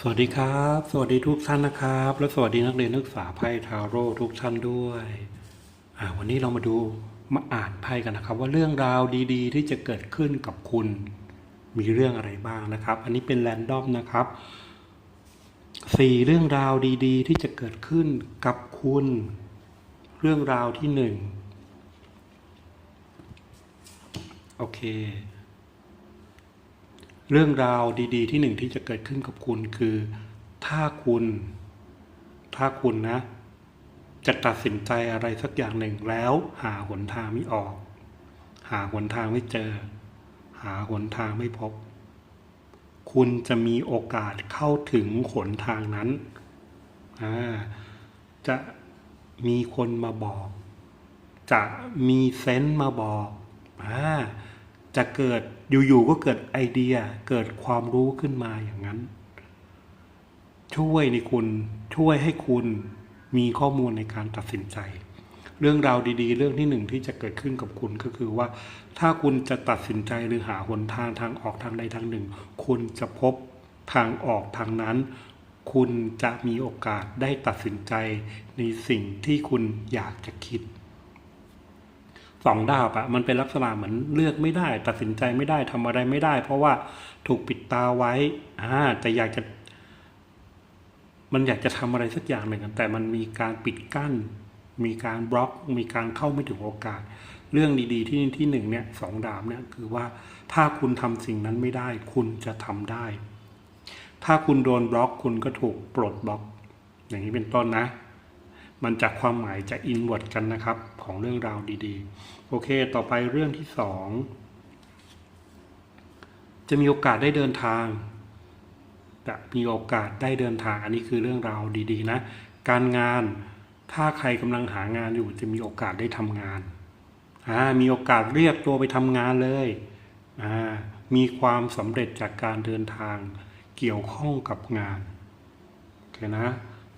สวัสดีครับ สวัสดีทุกท่านนะครับ และสวัสดีนักเรียนนักศึกษาไพ่ทาโร่ทุกท่านด้วยอ่าวันนี้เรามาดูมาอ่านไพ่กันนะครับ ว่าเรื่องราวดีๆ ที่จะเกิดขึ้นกับคุณ มีเรื่องอะไรบ้างนะครับ อันนี้เป็นแรนดอมนะครับสี่เรื่องราวดีๆ ที่จะเกิดขึ้นกับคุณ เรื่องราวที่หนึ่งโอเค เรื่องราวดี ๆ ที่หนึ่งที่จะเกิดขึ้นกับคุณคือ ถ้าคุณ ถ้าคุณนะ จะตัดสินใจอะไรสักอย่างหนึ่งแล้วหาหนทางไม่ออก หาหนทางไม่เจอ หาหนทางไม่พบ คุณจะมีโอกาสเข้าถึงหนทางนั้น จะมีคนมาบอก จะมีเซนส์มาบอกอ่า จะเกิดอยู่ๆก็เกิดไอเดียเกิดความรู้ขึ้นมาอย่างนั้น ช่วยในคุณช่วยให้คุณมีข้อมูลในการตัดสินใจ เรื่องราวดีๆ เรื่องที่หนึ่งที่จะเกิดขึ้นกับคุณก็คือว่า ถ้าคุณจะตัดสินใจหรือหาหนทางทางออกทางใดทางหนึ่ง คุณจะพบทางออกทางนั้น คุณจะมีโอกาสได้ตัดสินใจในสิ่งที่คุณอยากจะคิด สองดาบอะมันเป็นลักษณะเหมือนเลือกไม่ได้ ตัดสินใจไม่ได้ทำอะไรไม่ได้ เพราะว่าถูกปิดตาไว้อ่าแต่อยากจะ มันอยากจะทำอะไรสักอย่างหนึ่งแต่มันมีการปิดกั้น มีการบล็อก มีการเข้าไม่ถึงโอกาส เรื่องดีๆที่ที่หนึ่งเนี่ยสองดาบเนี่ยคือว่าถ้าคุณทำสิ่งนั้นไม่ได้ คุณจะทำได้ ถ้าคุณโดนบล็อก คุณก็ถูกปลดบล็อก อย่างนี้เป็นต้นนะ มันจากความหมายจะอินเวอร์กันนะครับ ของเรื่องราวดีๆ โอเค ต่อไปเรื่องที่สองจะมีโอกาสได้เดินทางจะมีโอกาสได้เดินทาง อันนี้คือเรื่องราวดีๆนะ การงานถ้าใครกำลังหางานอยู่จะมีโอกาสได้ทำงานอ่ามีโอกาสเรียกตัวไปทำงานเลยอ่ามีความสำเร็จจากการเดินทางเกี่ยวข้องกับงานโอเคนะ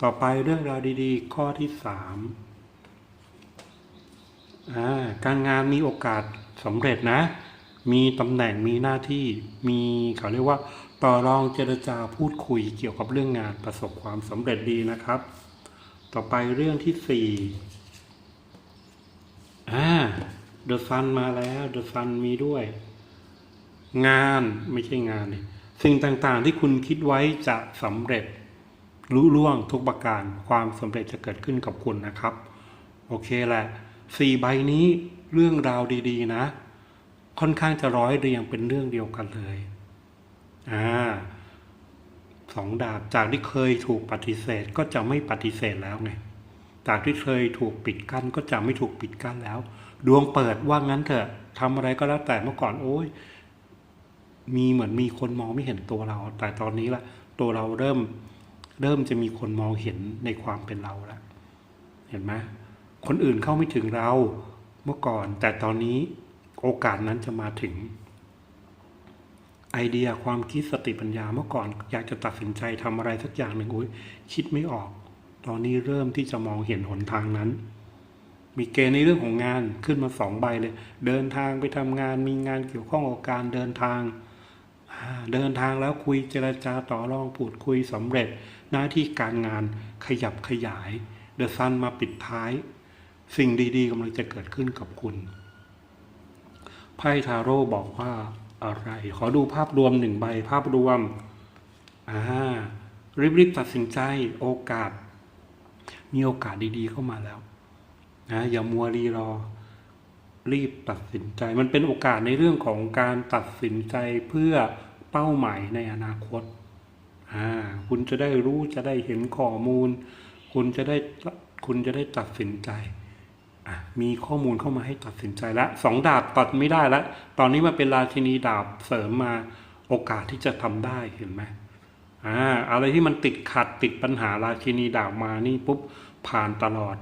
ต่อไปเรื่องราวดีๆ ข้อที่สามการงานมีโอกาสสำเร็จนะ มีตำแหน่งมีหน้าที่มีเขาเรียกว่าต่อรองเจรจาพูดคุยเกี่ยวกับเรื่องงานประสบความสำเร็จดีนะครับ ต่อไปเรื่องที่สี่อ่าเดอะซันมาแล้วเดอะซันมีด้วย งานไม่ใช่งานเลยสิ่งต่างๆที่คุณคิดไว้จะสำเร็จ รู้ล่วงทุกประการความสำเร็จจะเกิดขึ้นกับคุณนะครับ โอเคแหละสี่ใบนี้เรื่องราวดีๆนะ ค่อนข้างจะร้อยเรียงเป็นเรื่องเดียวกันเลยอ่าสองดาบจากที่เคยถูกปฏิเสธก็จะไม่ปฏิเสธแล้วไงจากที่เคยถูกปิดกั้นก็จะไม่ถูกปิดกั้นแล้ว ดวงเปิดว่างั้นเถอะทำอะไรก็แล้วแต่เมื่อก่อนโอ้ยมีเหมือนมีคนมองไม่เห็นตัวเรา แต่ตอนนี้ละตัวเราเริ่ม เริ่มจะมีคนมองเห็นในความเป็นเราแล้วเห็นไหมคนอื่นเข้าไม่ถึงเราเมื่อก่อน แต่ตอนนี้โอกาสนั้นจะมาถึง ไอเดียความคิดสติปัญญาเมื่อก่อน อยากจะตัดสินใจทำอะไรสักอย่างหนึ่งอุ้ยคิดไม่ออก ตอนนี้เริ่มที่จะมองเห็นหนทางนั้น มีเกณฑ์ในเรื่องของงานขึ้นมาสองใบเลย เดินทางไปทำงานมีงานเกี่ยวข้องกับการเดินทาง เดินทางแล้วคุยเจรจาต่อรองพูดคุยสำเร็จ หน้าที่การงานขยับขยาย เดอะซันมาปิดท้าย สิ่งดีๆกำลังจะเกิดขึ้นกับคุณ ไพ่ทาโร่บอกว่าอะไร ขอดูภาพรวมหนึ่งใบภาพรวมอ่ารีบๆตัดสินใจโอกาส มีโอกาสดีๆเข้ามาแล้วนะอย่ามัวรีรอรีบตัดสินใจ มันเป็นโอกาสในเรื่องของการตัดสินใจเพื่อ เป้าหมายในอนาคตาคุณจะได้รู้จะได้เห็นข้อมูล คุณจะได้คุณจะได้ตัดสินใจ มีข้อมูลเข้ามาให้ตัดสินใจแล้วสองดาบตัดไม่ได้แล้วตอนนี้มาเป็นราชินีดาบเสริมมาโอกาสที่จะทำได้เห็นไหมอ่าอะไรที่มันติดขัดติดปัญหาราชินีดาบมานี่ปุ๊บผ่านตลอด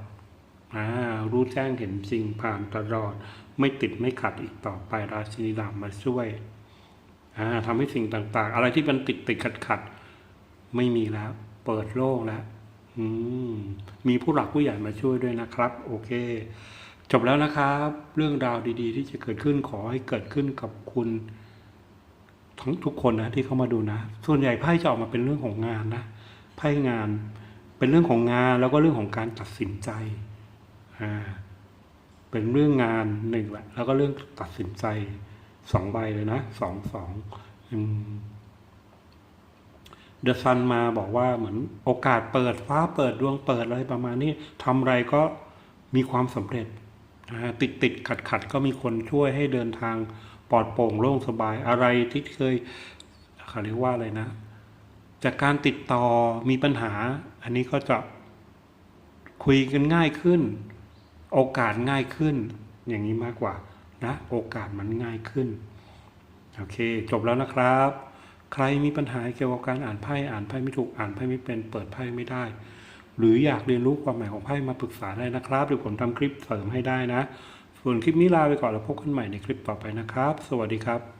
อ่ารู้แจ้งเห็นจริงผ่านตลอด ไม่ติดไม่ขัดอีกต่อไปราชินีดาบมาช่วย อ่าทำให้สิ่งต่างๆ อะไรที่มันติดติดขัดขัดๆไม่มีแล้ว เปิดโล่งแล้วมมีผู้หลักผู้ใหญ่มาช่วยด้วยนะครับ โอเค จบแล้วนะครับ เรื่องราวดีๆ ที่จะเกิดขึ้นขอให้เกิดขึ้นกับคุณทั้งทุกคนนะที่เข้ามาดูนะ ส่วนใหญ่ไพ่จะออกมาเป็นเรื่องของงานนะไพ่งานเป็นเรื่องของงานแล้วก็เรื่องของการตัดสินใจอ่าเป็นเรื่องงานหนึ่งแหละแล้วก็เรื่องตัดสินใจ สองใบเลยนะสองสองเดอะซันมาบอกว่าเหมือนโอกาสเปิดฟ้าเปิดดวงเปิดอะไรประมาณนี้ทำอะไรก็มีความสำเร็จนะฮะติดติดขัดขัดก็มีคนช่วยให้เดินทางปลอดโปร่งโล่งสบายอะไรที่เคยเขาเรียกว่าอะไรนะ จากการติดต่อมีปัญหา อันนี้ก็จะคุยกันง่ายขึ้น โอกาสง่ายขึ้น อย่างนี้มากกว่า นะโอกาสมันง่ายขึ้น โอเค จบแล้วนะครับ ใครมีปัญหาเกี่ยวกับการอ่านไพ่อ่านไพ่ไม่ถูกอ่านไพ่ไม่เป็นเปิดไพ่ไม่ได้ หรืออยากเรียนรู้ความหมายของไพ่มาปรึกษาได้นะครับเดี๋ยวผมทำคลิปเสริมให้ได้นะ ส่วนคลิปนี้ลาไปก่อนแล้วพบกันใหม่ในคลิปต่อไปนะครับ สวัสดีครับ